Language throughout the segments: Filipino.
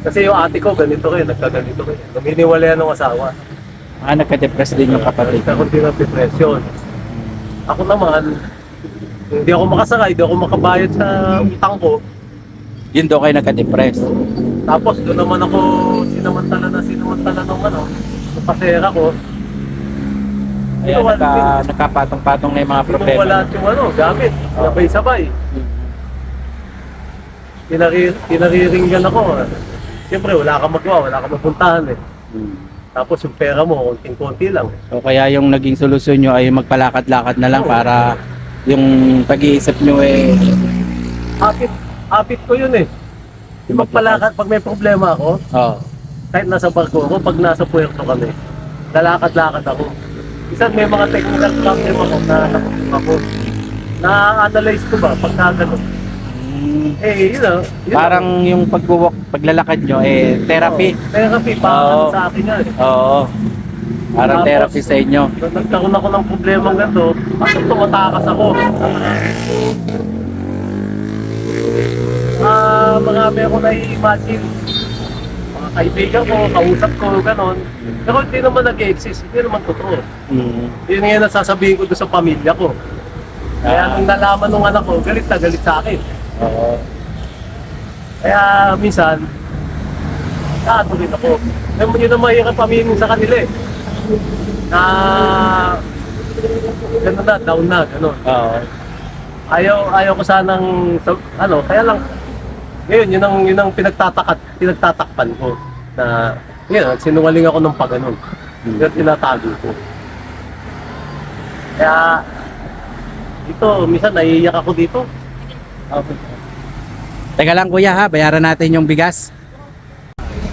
Kasi yung ate ko, ganito rin, nagkaganito rin. Naminiwala ng asawa. Ah, nagka-depress din yung kapatid. Ako din ang depression. Ako naman, hindi ako makasakay, hindi ako makabayad sa utang ko. Yun daw kayo nagka-depress. Tapos doon naman ako sinamantala na sinamantala ng ano, ng pasera ko. Ayan, Ito, nagka, nagkapatong-patong na yung mga Problema. Wala yung ano, gamit. Sabay-sabay. Tinari, tinariringgan ako. Siyempre, wala kang magawa, wala kang mapuntahan eh. Hmm. Tapos yung pera mo, konting-konti lang. So kaya yung naging solusyon nyo ay magpalakad-lakad na lang Oo. para yung pag-iisip nyo eh Apit, apit ko yun eh. Yung magpalakad, pag may problema ako, oh, kahit nasa barko ako, pag nasa puerto kami, lalakad-lakad ako. Isang may mga technical problem ako na nakukuha ko. Na-analyze ko ba pagka ganun? Mm, Eh, yun know, yun parang yung pagbuwak, paglalakad nyo eh therapy. Oo, therapy, parang Oo. sa akin yan. Oo. Parang Tapos, therapy sa inyo. Nung nagkaroon ako ng problema ng ganito, at tumatakas ako. Ah, marami ako nai-imagine. Mga kaibigan ko, kausap ko, ganon. Pero hindi naman nag-exist, hindi naman totoo. Mm. Yun nga yung nasasabihin ko doon sa pamilya ko. Kaya nung nalaman ng anak ko, galit na galit sa akin. Oo. Kaya minsan, nakatuloy ako. Alam mo yun ang mahirap aminin sa kanila eh. Na gano'n na, down na, gano'n. Oo. Ayaw, ayaw ko sanang, sa- ano, kaya lang, ngayon, yun ang, yun ang pinagtatakat, pinagtatakpan ko. Na, yun, sinungaling ako ng pag-ganon. Hmm. Ang tinatago ko. Kaya, dito, minsan naiiyak ako dito. Teka lang kuya ha, bayaran natin yung bigas.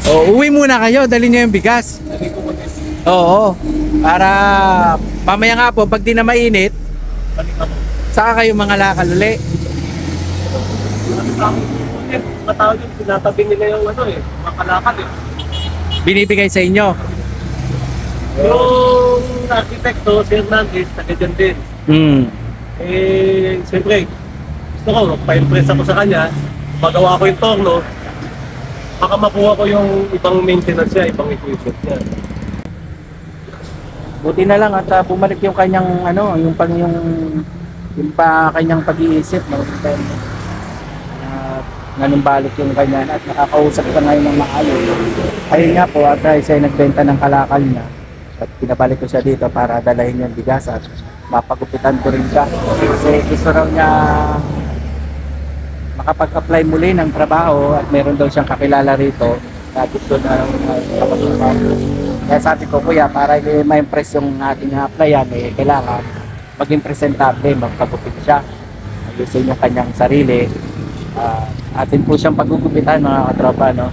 O, uwi muna kayo, dali nyo yung bigas. Oo, para mamaya nga po, pag di na mainit, saka kayo mga lakal uli. Tao yung tinatabi nila yung ano eh, mga kalakal eh. Binibigay sa inyo. Yung arkitekto, si Hernandez, taga dyan din. Hmm. Eh, siyempre, gusto ko, pa-impress ako sa kanya, magawa ko yung torno, baka makuha ko yung ibang maintenance niya, ibang equipment niya. Buti na lang at ah, bumalik yung kanyang ano, yung pang yung yung pa kanyang pag-iisip no. Then, uh, nanumbalik yung kanya at nakakausap ka ngayon ng maayos. Ayun nga po at uh, siya nagbenta ng kalakal niya at pinabalik ko siya dito para dalahin yung bigas at mapagupitan ko rin siya. Kasi gusto raw niya makapag-apply muli ng trabaho at meron daw siyang kakilala rito na gusto na uh, kapag-trabaho. Kaya sabi ko, kuya, para ma-impress yung ating applyan, eh, kailangan maging presentable, magpagupit siya. Ayusin yung kanyang sarili. Ah, atin po siyang pagugupitan, mga katropa, no?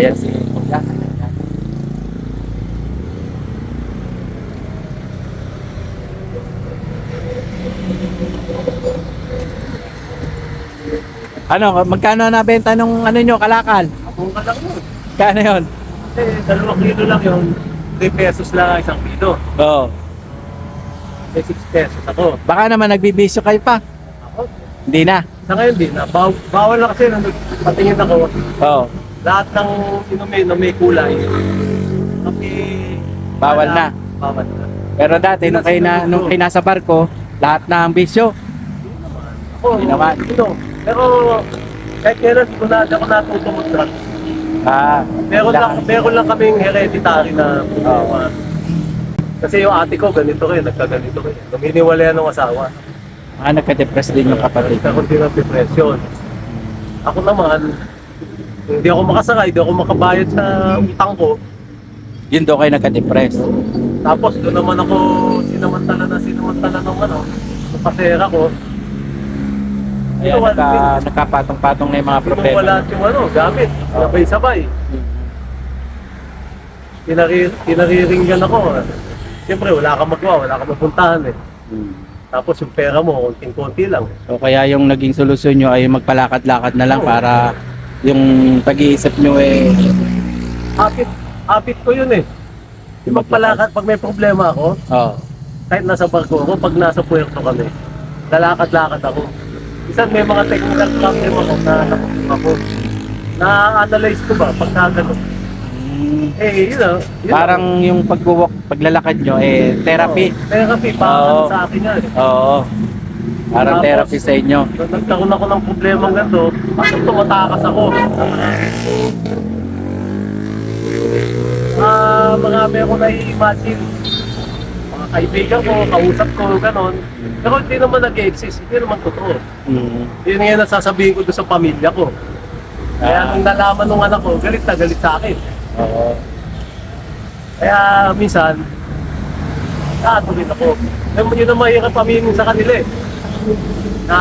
Ayan si kuya. Ayan. Ano, magkano nabenta nung ano nyo, kalakal? Abong ka lang yun. Kano yun? Kasi dalawang kilo lang yun, 3 pesos lang isang kilo. Oo. May 6 pesos ako. Baka naman nagbibisyo kayo pa. Ako, Hindi na. sa ngayon din, na, baw, bawal na kasi nung patingin ako, Oo. lahat ng inumin na may kulay, okay, Bawal na. Bawal na. Pero dati nung kayo, na, nung kayo nasa barko, lahat na ang bisyo. Ako, Hindi naman. Ito, pero kahit kailan di ko na, di ako natuto mag-drugs. Ah, Meron lang, meron lang kaming hereditary na problema. Kasi yung ate ko, ganito rin, nagkaganito rin. Naminiwala ng asawa. Ah, nagka-depress din yung kapatid. Nagkaroon din ng depression. Ako naman, hindi ako makasakay, hindi ako makabayad sa utang ko. Yun daw kayo nagka-depress. Tapos doon naman ako sinamantala na sinamantala ng ano, ng pasera ko. Ayan, Ito, nagka, nagkapatong-patong na yung mga problema. Wala yung ano, gamit, sabay-sabay. Tinari, tinariringgan ako. Siyempre, wala kang magawa, wala kang mapuntahan eh. Hmm. Tapos yung pera mo, konting-konti lang. So kaya yung naging solusyon nyo ay magpalakad-lakad na lang para yung pag-iisip nyo eh Apit, apit ko yun eh. Yung magpalakad, pag may problema ako, oh, kahit nasa barko ako, pag nasa puerto kami, lalakad-lakad ako. Isang may mga technical problem ako na nakukuha ko. Na-analyze ko ba pagka ganun? Eh, yun know, yun Parang yung pagbuwak, paglalakad nyo, eh, therapy. Oo, therapy, parang ano sa akin yan. Oo. Parang Tapos, therapy sa inyo. Nagkaroon ako ng problema ng ganito, kasi tumatakas ako. Ah, marami ako nai-imagine. Kaibigan ko, kausap ko, ganon. Pero hindi naman nag-exist, hindi naman totoo. Mm. Yun nga yung nasasabihin ko doon sa pamilya ko. Kaya Ah. nung nalaman nung anak ko, galit na galit sa akin. Oo. Kaya minsan, nakatuloy ako. Alam mo yun ang mahirap aminin sa kanila eh. Na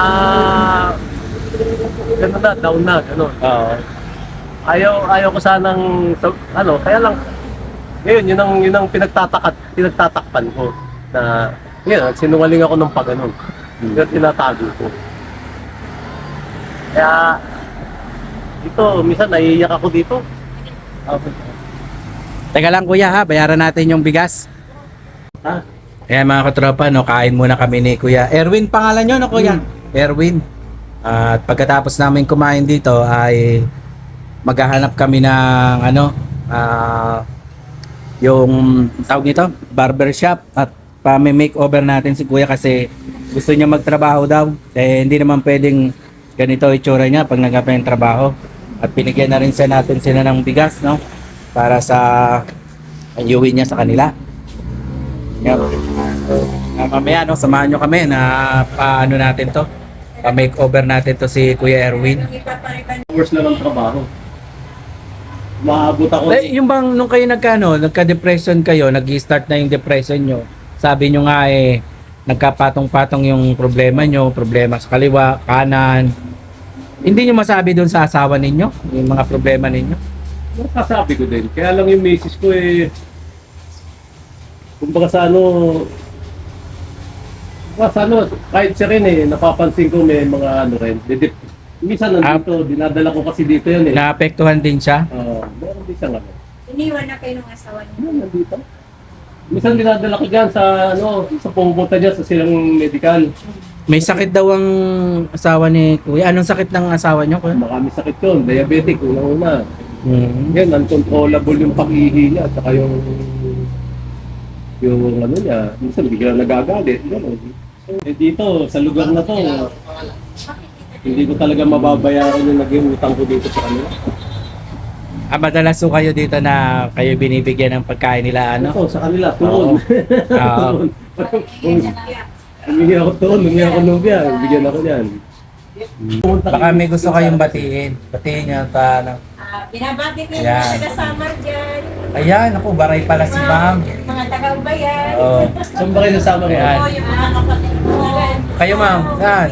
gano'n na, down na, gano'n. Oo. Ayaw, ayaw ko sanang, ano, kaya lang, ngayon, yun ang, yun ang pinagtatakat, pinagtatakpan ko. Na, yun, sinungaling ako ng pag-ganon. Yun ang tinatago ko. Kaya, ito, minsan naiiyak ako dito. Teka lang kuya ha, bayaran natin yung bigas. Ha? Ayan mga katropa, no, kain muna kami ni Kuya. Erwin pangalan nyo, no Kuya? Erwin. At pagkatapos namin kumain dito ay maghahanap kami ng ano, ah, yung tawag nito, barber shop at pa-makeover natin si Kuya kasi gusto niya magtrabaho daw. Eh, hindi naman pwedeng ganito itsura niya pag nagkapa yung trabaho. At binigyan na rin siya natin sila ng bigas, no? Para sa ayuhin niya sa kanila. So, uh, mamaya no, samahan nyo kami na paano natin to. Pa-makeover natin to si Kuya Erwin. Hours na ng trabaho. Maabot ako. Eh, yung bang nung kayo nagkano, nagka-depression kayo, nag-start na yung depression nyo. Sabi nyo nga eh, nagkapatong-patong yung problema nyo, problema sa kaliwa, kanan. Hindi nyo masabi doon sa asawa ninyo, yung mga problema ninyo. Kasabi ko din. Kaya lang yung misis ko eh, kumbaga sa ano, kumbaga sa ano, kahit siya rin eh, napapansin ko may mga ano rin, minsan nandito, dinadala ko kasi dito yun eh. Naapektuhan din siya. Oo, meron din siyang ano. Iniwan na kayo ng asawa niyo. Ano, nandito? Minsan dinadala ko dyan sa ano, sa pumunta dyan sa silang medical. May sakit daw ang asawa ni Kuya. Anong sakit ng asawa nyo? Kuya? Marami sakit yun, diabetic, una-una. Hmm. Yan, uncontrollable yung pag-ihi niya, at saka yung yung ano niya, minsan biglang nagagalit. So, eh, dito, sa lugar na to, hindi ko talaga mababayaran yung naging utang ko dito sa kanila. Ah, madalas so kayo dito na kayo binibigyan ng pagkain nila ano? Ito, sa kanila, Oo. tuon. Ah, Tuon. Humingi ako tuon, humingi ako nubya, bigyan ako niyan. baka may gusto kayong batiin. Batiin nyo ta ano. Ah, binabati ko yung Ayan. mga taga-Samar dyan. Ayan, ako, baray pala si ma'am. Mga taga-Ubayan. Oh. Saan ba kayo nasama? Ayan. Oo, yung mga kapatid ko. Kayo, ma'am, saan?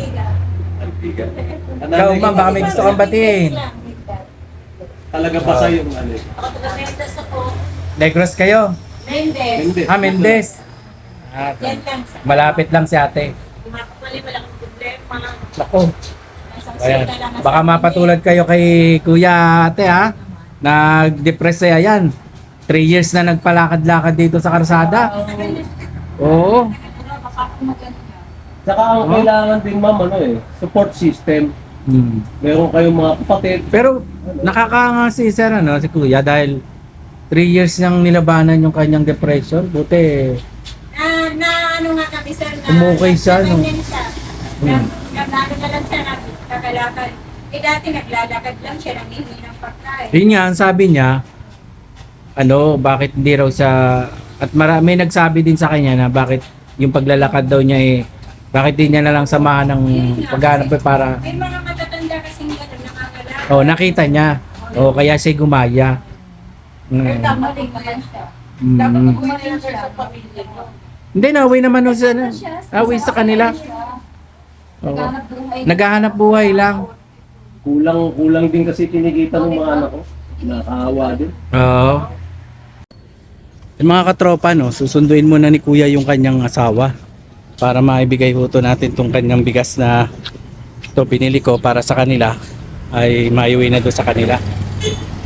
Ikaw, ma'am, baka may gusto kang batiin. Talaga pa sa yung ano. Ako taga-Mendes ako. Negros kayo. Mendes. Hindi. Ah, Mendes. Ah, Yan lang. sa- malapit lang si ate. Kumakapali, walang problema. Nako. Nasa Ayan. lang Baka nasa- mapatulad kayo kay kuya ate ha. Nag-depress siya yan. Three years na nagpalakad-lakad dito sa karsada. Oo. Saka ang Oh. kailangan din ma'am, ano eh, support system. Hmm. Meron kayong mga kapatid, Pero nakakanga si sir ano, si kuya dahil 3 years niyang nilabanan yung kanyang depression. Buti Na, na ano nga kami sir na Umukay siya, no? ganyan siya. Hmm. Na, na, na lang siya na kagalakad. Eh dati naglalakad lang siya, nangihingi ng pagkain. yun nga, ang sabi niya, ano, bakit hindi raw siya, at marami nagsabi din sa kanya na bakit yung paglalakad daw niya eh, bakit di niya na lang samahan ng paghanap eh, para, May mga matatanda kasing gano'n nakakalakad. oh, nakita niya. Oh, kaya siya gumaya. Mm. tama rin naman siya. Mm. Dapat gumaling siya sa pamilya mo. Hindi, naway naman no siya. Away sa kanila. Oo. Naghahanap buhay lang. kulang kulang din kasi kinikita ng mga anak ko. Nakakawa din. Oo. Yung mga katropa, no, susunduin muna ni kuya yung kanyang asawa para maibigay huto natin tong kanyang bigas na ito pinili ko para sa kanila ay maiuwi na doon sa kanila.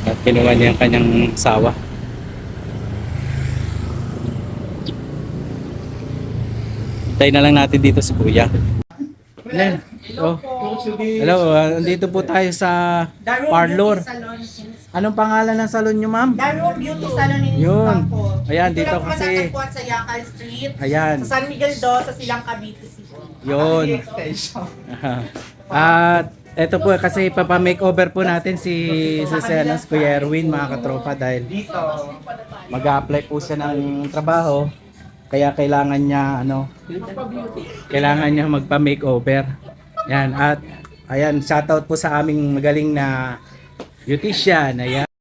At kinuha niya yung kanyang asawa Hintayin na lang natin dito si kuya. Len, oh, Hello, ah, andito po tayo sa parlor. Anong pangalan ng salon nyo, ma'am? Darum Beauty Salon in Yun. Istanbul. Ayan, dito lang kasi- matatagpuan sa Yakal Street. Ayan. Sa San Miguel do, sa Silang Cavite City. Yun. At eto po kasi ipapa-makeover po natin si si Senos Kuya Erwin mga katropa dahil mag-a-apply po siya ng trabaho kaya kailangan niya ano kailangan niya magpa-makeover. Yan at ayan shoutout po sa aming magaling na beautician. Ayan.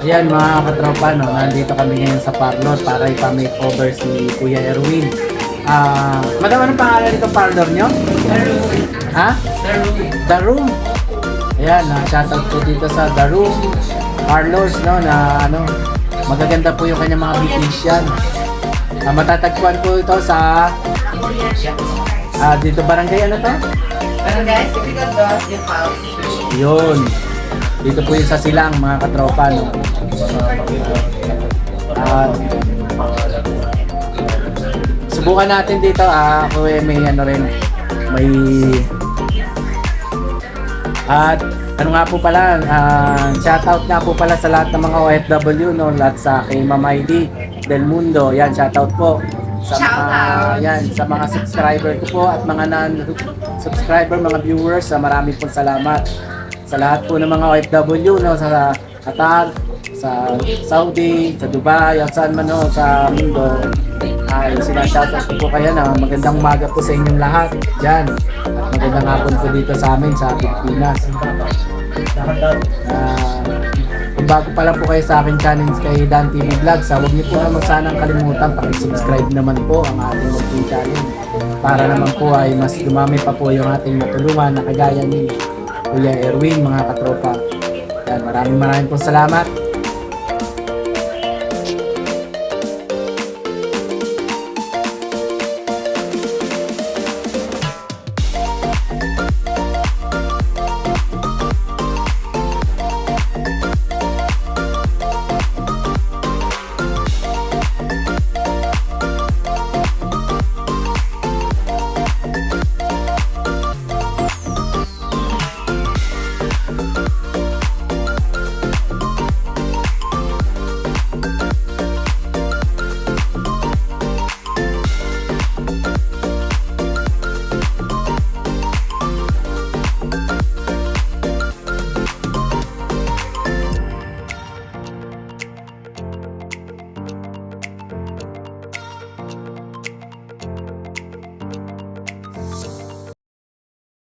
Ayan mga katropa, no, nandito kami ngayon sa parlor para ipa-makeover si Kuya Erwin. Ah, madam, anong pangalan nito parlor nyo? Ha? The Room. The Room. Ayan, na shoutout po dito sa The Room Parlors, no, na ano, magaganda po yung kanyang mga beautician. Ah, matatagpuan po ito sa ah, dito barangay ano to? Barangay yung house. Yun. Dito po yung sa silang mga katropa. No? At subukan natin dito. Ah, ako eh, may ano rin. May at ano nga po pala, ah, shoutout nga po pala sa lahat ng mga OFW, no? lahat sa kay Ma'am Heidi Del Mundo. Yan, shoutout po. Sa mga, yan, sa mga subscriber ko po at mga non-subscriber, mga viewers, sa marami pong salamat. Sa lahat po ng mga OFW, no? sa Qatar, sa Saudi, sa Dubai, at saan man no, sa mundo, ay sinashoutout ko po kayo na magandang umaga po sa inyong lahat dyan. At magandang hapon po dito sa amin sa Pilipinas. Ah, kung bago pa lang po kayo sa akin channel kay Dan TV Vlogs, ah, huwag niyo po naman sanang kalimutan pakisubscribe naman po ang ating munting channel para naman po ay mas dumami pa po yung ating matulungan na kagaya ni Kuya Erwin, mga katropa. Yan, maraming maraming po salamat.